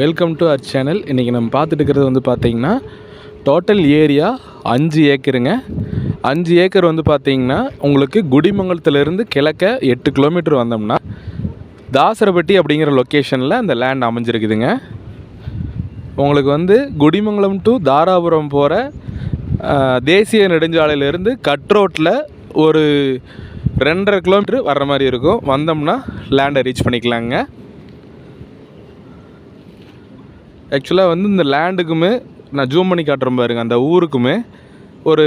Welcome to our channel இன்றைக்கி நம்ம பார்த்துட்டு இருக்கிறது வந்து பார்த்திங்கன்னா டோட்டல் ஏரியா அஞ்சு ஏக்கருங்க. அஞ்சு ஏக்கர் வந்து பார்த்திங்கன்னா உங்களுக்கு குடிமங்கலத்துலேருந்து கிழக்க எட்டு கிலோமீட்டர் வந்தோம்னா தாசரப்பட்டி அப்படிங்கிற லொக்கேஷனில் அந்த லேண்ட் அமைஞ்சிருக்குதுங்க. உங்களுக்கு வந்து குடிமங்கலம் டு தாராபுரம் போகிற தேசிய நெடுஞ்சாலையிலேருந்து கட் ரோட்டில் ஒரு ரெண்டரை கிலோமீட்டர் வர்ற மாதிரி இருக்கும். வந்தோம்னா லேண்டை ரீச் பண்ணிக்கலாங்க. ஆக்சுவலாக வந்து இந்த லேண்டுக்குமே நான் ஜூம் பண்ணி காட்டுறேன் பாருங்க. அந்த ஊருக்குமே ஒரு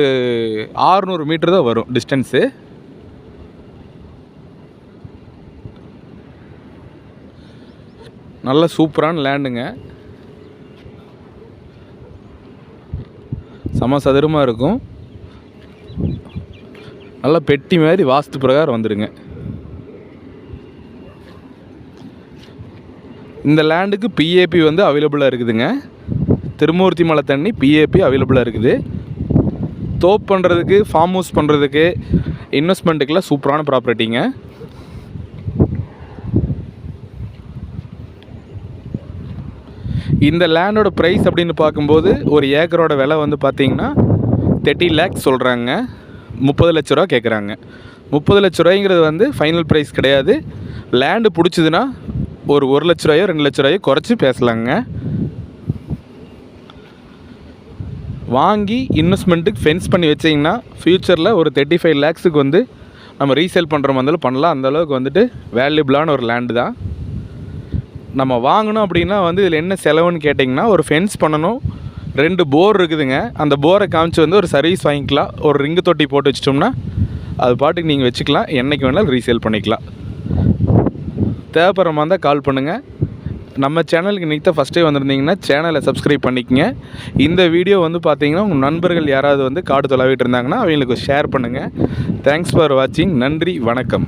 ஆறுநூறு மீட்டர் தான் வரும் டிஸ்டன்ஸு நல்ல சூப்பரான லேண்டுங்க சம சதுரமாக இருக்கும். நல்லா பெட்டி மாதிரி வாஸ்து பிரகாரம் வந்துடுங்க இந்த லேண்டுக்கு பிஏபி வந்து அவைலபிளாக இருக்குதுங்க. திருமூர்த்தி மலை தண்ணி பிஏபி அவைலபிளாக இருக்குது. தோப் பண்ணுறதுக்கு ஃபார்ம் ஹவுஸ் பண்ணுறதுக்கு இன்வெஸ்ட்மெண்ட்டுக்கெல்லாம் சூப்பரான ப்ராப்பர்ட்டிங்க இந்த லேண்டோட ப்ரைஸ் அப்படின்னு பார்க்கும்போது ஒரு ஏக்கரோட விலை வந்து பார்த்தீங்கன்னா தேர்ட்டி லேக்ஸ் சொல்கிறாங்க முப்பது லட்ச ரூபா கேட்குறாங்க முப்பது லட்ச ரூபாய்ங்கிறது வந்து ஃபைனல் ப்ரைஸ் கிடையாது. லேண்டு பிடிச்சதுன்னா ஒரு ஒரு லட்ச ரூபாயோ ரெண்டு லட்ச ரூபாயோ குறைச்சி பேசலாங்க. வாங்கி இன்வெஸ்ட்மெண்ட்டுக்கு ஃபென்ஸ் பண்ணி வச்சிங்கன்னா ஃப்யூச்சரில் ஒரு தேர்ட்டி ஃபைவ் லேக்ஸுக்கு வந்து நம்ம ரீசேல் பண்ணுற மாதிரிலும் பண்ணலாம். அந்த அளவுக்கு வந்துட்டு வேல்யூபிளான ஒரு லேண்டு தான். நம்ம வாங்கணும் அப்படின்னா வந்து இதில் என்ன செலவுன்னு கேட்டிங்கன்னா ஒரு ஃபென்ஸ் பண்ணணும். ரெண்டு போர் இருக்குதுங்க. அந்த போரை காமிச்சு வந்து ஒரு சர்வீஸ் வாங்கிக்கலாம். ஒரு ரிங்கு தொட்டி போட்டு வச்சிட்டோம்னா அது பாட்டுக்கு நீங்கள் வச்சுக்கலாம். என்றைக்கு வேணாலும் ரீசேல் பண்ணிக்கலாம். தேவைப்படுற மாதிரி இருந்தால் கால் பண்ணுங்கள் நம்ம சேனலுக்கு இன்றைக்கி தான் ஃபஸ்ட்டே வந்திருந்தீங்கன்னா சேனலை சப்ஸ்கிரைப் பண்ணிக்கங்க. இந்த வீடியோ வந்து பார்த்தீங்கன்னா உங்கள் நண்பர்கள் யாராவது வந்து காடு தொலைவிட்டு இருந்தாங்கன்னா அவங்களுக்கு ஷேர் பண்ணுங்கள் தேங்க்ஸ் ஃபார் வாட்சிங் நன்றி வணக்கம்.